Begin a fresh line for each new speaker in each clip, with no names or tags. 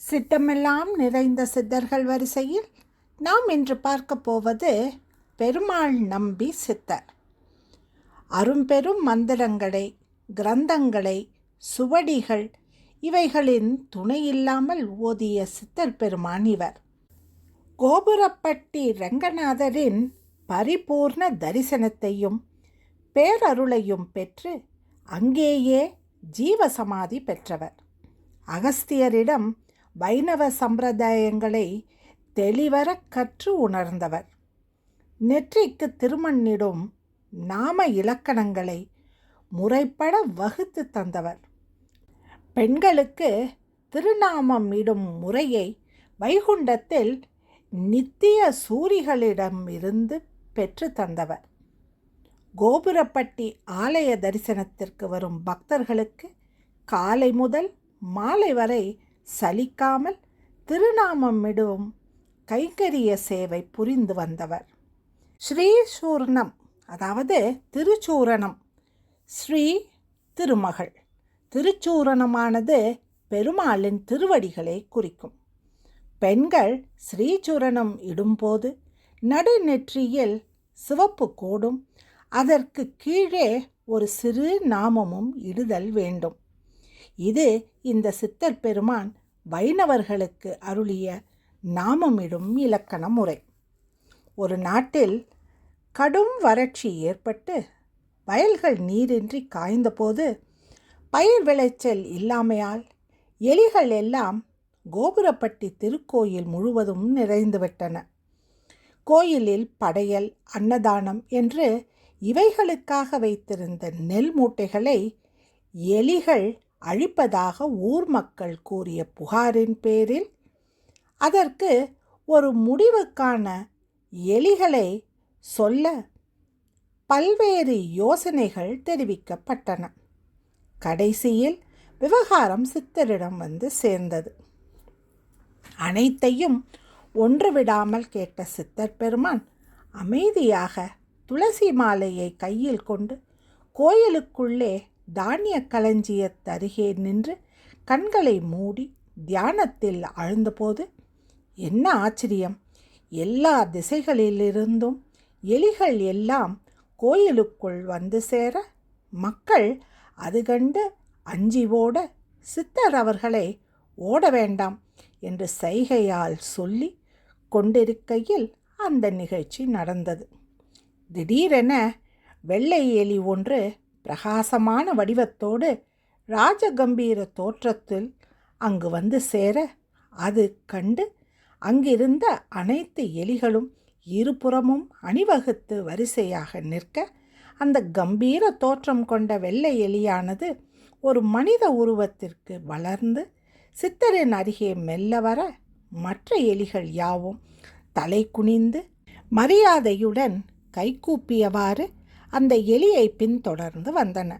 சித்தமெல்லாம் நிறைந்த சித்தர்கள் வரிசையில் நாம் இன்று பார்க்க போவது பெருமாள் நம்பி சித்தர். அரும்பெரும் மந்திரங்களை கிரந்தங்களை சுவடிகள் இவைகளின் துணையில்லாமல் ஓதிய சித்தர் பெருமான் இவர். கோபுரப்பட்டி ரங்கநாதரின் பரிபூர்ண தரிசனத்தையும் பேரருளையும் பெற்று அங்கேயே ஜீவசமாதி பெற்றவர். அகஸ்தியரிடம் வைணவ சம்பிரதாயங்களை தெளிவர கற்று உணர்ந்தவர். நெற்றிக்கு திருமண்ணிடும் நாம இலக்கணங்களை முறைப்பட வகுத்து தந்தவர். பெண்களுக்கு திருநாமம் இடும் முறையை வைகுண்டத்தில் நித்திய சூரிகளிடம் இருந்து பெற்று தந்தவர். கோபுரப்பட்டி ஆலய தரிசனத்திற்கு வரும் பக்தர்களுக்கு காலை முதல் மாலை வரை சலிக்காமல் திருநாமமிடும் கைங்கரிய சேவை புரிந்து வந்தவர். ஸ்ரீசூர்ணம் அதாவது திருச்சூரணம். ஸ்ரீ திருமகள். திருச்சூரணமானது பெருமாளின் திருவடிகளை குறிக்கும். பெண்கள் ஸ்ரீசூரணம் இடும்போது நடுநெற்றியில் சிவப்பு கோடும் அதற்கு கீழே ஒரு சிறு நாமமும் இடுதல் வேண்டும். இது இந்த சித்தர் பெருமான் வைணவர்களுக்கு அருளிய நாமமிடும் இலக்கண முறை. ஒரு நாட்டில் கடும் வறட்சி ஏற்பட்டு வயல்கள் நீரின்றி காய்ந்தபோது பயிர் விளைச்சல் இல்லாமையால் எலிகள் எல்லாம் கோபுரப்பட்டி திருக்கோயில் முழுவதும் நிறைந்துவிட்டன. கோயிலில் படையல் அன்னதானம் என்று இவைகளுக்காக வைத்திருந்த நெல் மூட்டைகளை எலிகள் அழிப்பதாக ஊர் மக்கள் கூறிய புகாரின் பேரில் அதற்கு ஒரு முடிவுக்கான எலிகளை சொல்ல பல்வேறு யோசனைகள் தெரிவிக்கப்பட்டன. கடைசியில் விவகாரம் சித்தரிடம் வந்து சேர்ந்தது. அனைத்தையும் ஒன்று விடாமல் கேட்ட சித்தர் பெருமான் அமைதியாக துளசி மாலையை கையில் கொண்டு கோயிலுக்குள்ளே தானிய களஞ்சியத்தருகே நின்று கண்களை மூடி தியானத்தில் ஆழ்ந்தபோது என்ன ஆச்சரியம்! எல்லா திசைகளிலிருந்தும் எலிகள் எல்லாம் கோயிலுக்குள் வந்து சேர மக்கள் அது கண்டு அஞ்சி ஓட சித்தர் அவர்களை ஓட வேண்டாம் என்று சைகையால் சொல்லி கொண்டிருக்கையில் அந்த நிகழ்ச்சி நடந்தது. திடீரென வெள்ளை எலி ஒன்று பிரகாசமான வடிவத்தோடு ராஜகம்பீர தோற்றத்தில் அங்கு வந்து சேர அது கண்டு அங்கிருந்த அனைத்து எலிகளும் இருபுறமும் அணிவகுத்து வரிசையாக நிற்க அந்த கம்பீர தோற்றம் கொண்ட வெள்ளை எலியானது ஒரு மனித உருவத்திற்கு வளர்ந்து சித்தரின் அருகே மெல்ல வர மற்ற எலிகள் யாவும் தலை குனிந்து மரியாதையுடன் கைகூப்பியவாறு அந்த எலியை பின்தொடர்ந்து வந்தன.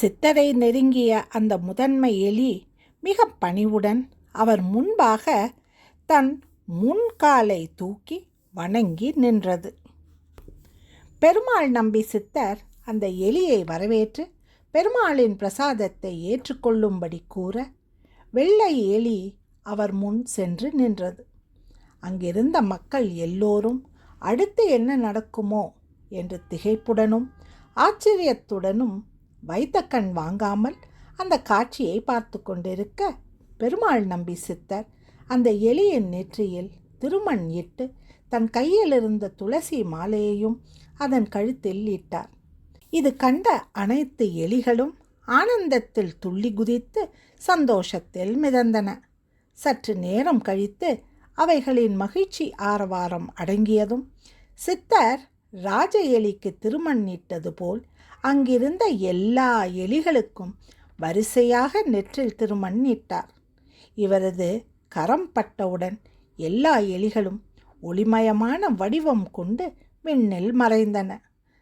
சித்தரை நெருங்கிய அந்த முதன்மை எலி மிக பணிவுடன் அவர் முன்பாக தன் முன்காலை தூக்கி வணங்கி நின்றது. பெருமாள் நம்பி சித்தர் அந்த எலியை வரவேற்று பெருமாளின் பிரசாதத்தை ஏற்றுக்கொள்ளும்படி கூற வெள்ளை எலி அவர் முன் சென்று நின்றது. அங்கிருந்த மக்கள் எல்லோரும் அடுத்து என்ன நடக்குமோ என்று திகைப்புடனும் ஆச்சரியத்துடனும் வைத்த கண் வாங்காமல் அந்த காட்சியை பார்த்து கொண்டிருக்க பெருமாள் நம்பி சித்தர் அந்த எலியின் நெற்றியில் திருமண் இட்டு தன் கையில் இருந்த துளசி மாலையையும் அதன் கழுத்தில் இட்டார். இது கண்ட அனைத்து எலிகளும் ஆனந்தத்தில் துள்ளி குதித்து சந்தோஷத்தில் மிதந்தன. சற்று நேரம் கழித்து அவைகளின் மகிழ்ச்சி ஆரவாரம் அடங்கியதும் சித்தர் ராஜ எலிக்கு திருமண்ணிட்டது போல் அங்கிருந்த எல்லா எலிகளுக்கும் வரிசையாக நெற்றில் திருமண் நீட்டார் இவரது கரம் பட்டவுடன் எல்லா எலிகளும் ஒளிமயமான வடிவம் கொண்டு விண்ணில் மறைந்தன.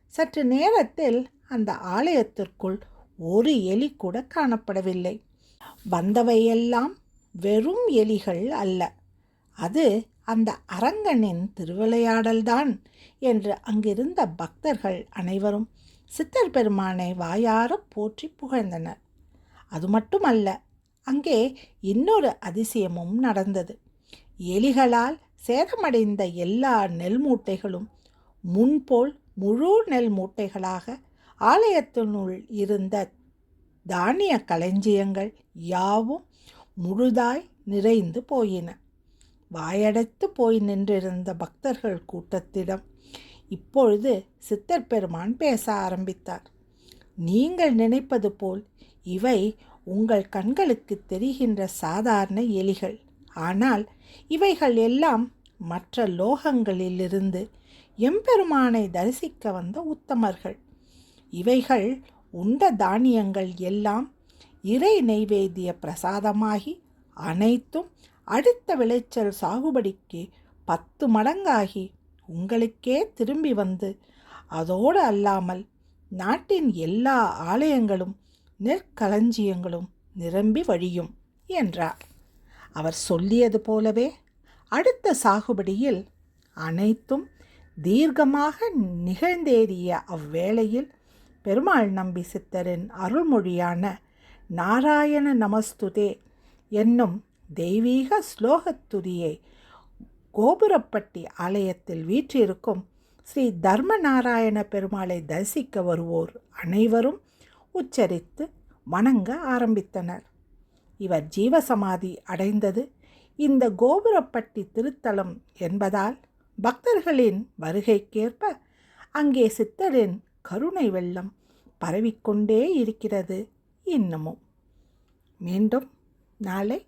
சற்று நேரத்தில் அந்த ஆலயத்திற்குள் ஒரு எலி கூட காணப்படவில்லை. வந்தவையெல்லாம் வெறும் எலிகள் அல்ல. அது அந்த அரங்கனின் திருவிளையாடல்தான் என்று அங்கிருந்த பக்தர்கள் அனைவரும் சித்தர் பெருமானை வாயார போற்றி புகழ்ந்தனர். அது மட்டுமல்ல அங்கே இன்னொரு அதிசயமும் நடந்தது. எலிகளால் சேதமடைந்த எல்லா நெல் மூட்டைகளும் முன்போல் முழு நெல் மூட்டைகளாக ஆலயத்தினுள் இருந்த தானிய களஞ்சியங்கள் யாவும் முழுதாய் நிறைந்து போயின. வாயடைத்து போய் நின்றிருந்த பக்தர்கள் கூட்டத்திடம் இப்பொழுது சித்தர் பெருமான் பேச ஆரம்பித்தார். நீங்கள் நினைப்பது போல் இவை உங்கள் கண்களுக்கு தெரிகின்ற சாதாரண எலிகள். ஆனால் இவைகள் எல்லாம் மற்ற லோகங்களிலிருந்து எம்பெருமானை தரிசிக்க வந்த உத்தமர்கள். இவைகள் உண்ட தானியங்கள் எல்லாம் இறை நெய்வேத்திய பிரசாதமாகி அனைத்தும் அடுத்த விளைச்சல் சாகுபடிக்கு பத்து மடங்காகி உங்களுக்கே திரும்பி வந்து. அதோடு அல்லாமல் நாட்டின் எல்லா ஆலயங்களும் நெற்களஞ்சியங்களும் நிரம்பி வழியும் என்றார். அவர் சொல்லியது போலவே அடுத்த சாகுபடியில் அனைத்தும் தீர்க்கமாக நிகழ்ந்தேறிய அவ்வேளையில் பெருமாள் நம்பி சித்தரின் அருள்மொழியான நாராயண நமஸ்துதே என்னும் தெய்வீக ஸ்லோகத்துதியை கோபுரப்பட்டி ஆலயத்தில் வீற்றிருக்கும் ஸ்ரீ தர்மநாராயண பெருமாளை தரிசிக்க வருவோர் அனைவரும் உச்சரித்து வணங்க ஆரம்பித்தனர். இவர் ஜீவசமாதி அடைந்தது. இந்த கோபுரப்பட்டி திருத்தலம் என்பதால் பக்தர்களின் வருகைக்கேற்ப அங்கே சித்தரின் கருணை வெள்ளம் பரவிக்கொண்டே இருக்கிறது இன்னமும். மீண்டும் நாளை